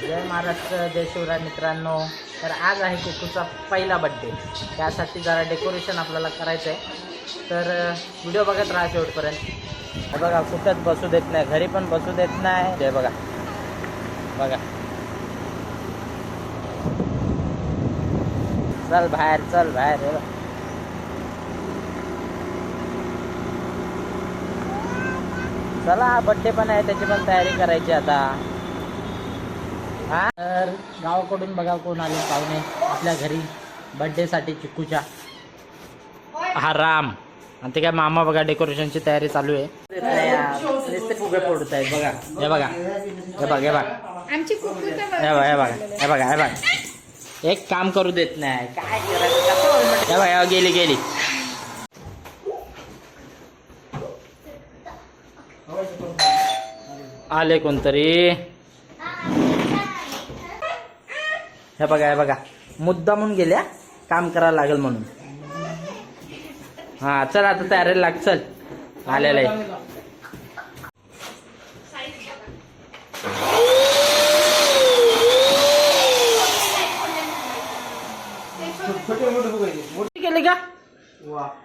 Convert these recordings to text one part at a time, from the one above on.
जय महाराष्ट्र जय शिवराय मित्रांनो. तर आज आहे कुकूचा पहिला बड्डे त्यासाठी जरा डेकोरेशन आपल्याला करायचं आहे तर व्हिडिओ बघत राहा शेवटपर्यंत. बघा कुठंच बसू देत नाही. घरी पण बसू देत नाही. हे बघा. बघा. चल बाहेर चल बाहेर. हे चला बड्डे पण आहे त्याची पण तयारी करायची आता. तर गावाकडून बघा कोण आले पाहुणे आपल्या घरी बड्डेसाठी चिक्कूच्या. हा राम. आणि ते काय मामा बघा डेकोरेशनची तयारी चालू आहे. फुगे फोडत आहेत बघा हे बघा. हे बघ हे बघ. हे बघा हे बघा. हे बघा हे बघा. एक काम करू देत नाही. काय करायचं हे बघ, गेली गेली. आले कोणतरी? हे बघा हे बघा. मुद्दा म्हणून गेल्या काम करायला लागेल म्हणून. हा चल आता तयारीला लाग चल. आलेलं आहे. केली का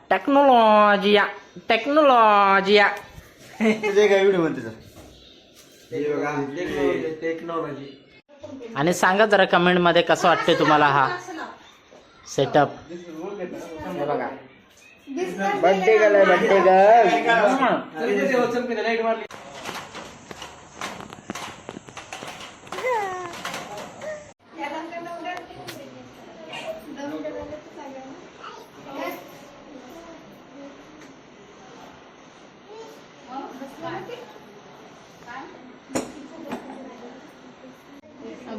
टेक्नॉलॉजिया टेक्नॉलॉजिया. तुझे काय व्हिडिओ म्हणते तर टेक्नॉलॉजी. आणि सांगा जरा कमेंटमध्ये कसं वाटते तुम्हाला हा सेटअप बघा बड्डे गेलाय बड्डे लाइट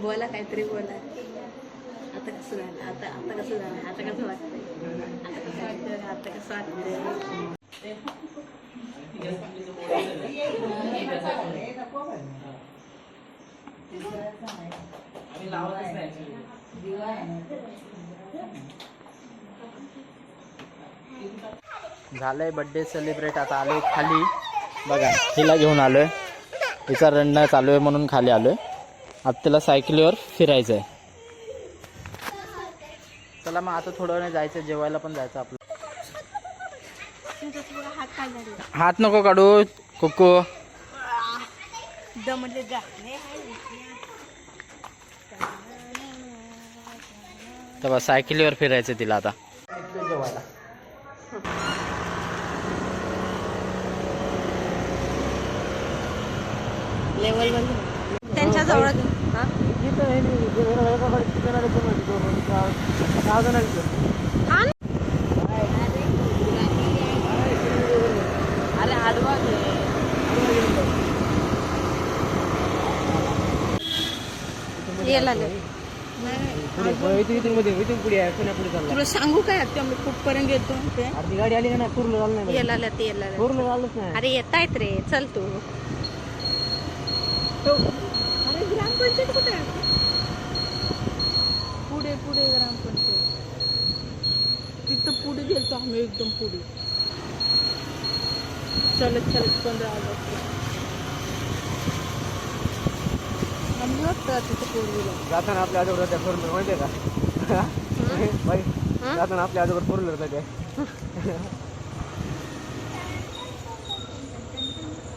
बोला काहीतरी बोला. आता कसं झालं? आता आता कसं झालं? आता कसं वाटतंय? आता कसं वाटतं आता कसं वाटतंय? झालंय बड्डे सेलिब्रेट आता आलोय खाली. बघा हिला घेऊन आलोय. तिचा रडणं चालू आहे म्हणून खाली आलोय. आता तिला सायकलीवर फिरायचं आहे चला मग आता थोडं वेळ जायचं जेवायला पण जायचं आपलं. हात नको काढू कुकू. तेव्हा सायकलीवर फिरायचं तिला आता. जेवायला लेवल त्यांच्या जवळ अरे आडवा तुला सांगू काय आता? आम्ही कुठपर्यंत येतो ते? अर्धी गाडी आली ना पूर्ण झालं नाही याला ते याला. पूर्ण झालंच नाही. अरे येत आहेत रे चल तू. तो अरे ग्रामपंचायत कुठे आहे पुढे पुढे ग्रामपंचायत तिथं पुढे गेलतो आम्ही एकदम पुढे चलत चलत पंधरा ऑगस्ट आम्ही वाटतं तिथं जाताना आपल्या आजोबर त्या फोर व्हीलर माहितीये का बाई हं? जाताना आपल्या आजोबर फोर व्हीलर त्या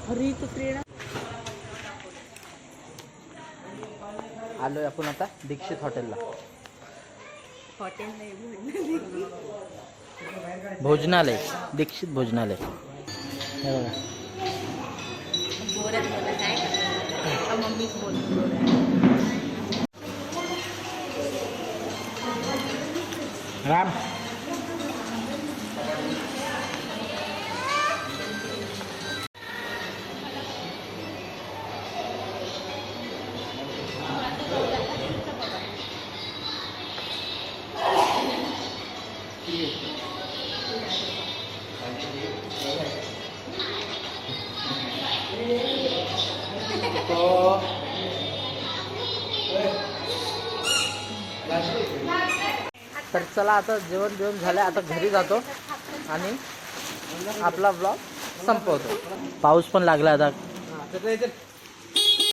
हरी तू प्रेरणा आलोय आपण आता दीक्षित हॉटेलला. भोजनालय दीक्षित भोजनालय. हे बघा. राम. तर चला आता जेवण जेवण झालं आता घरी जातो आणि आपला ब्लॉग संपवतो. पाऊस पण लागला आता.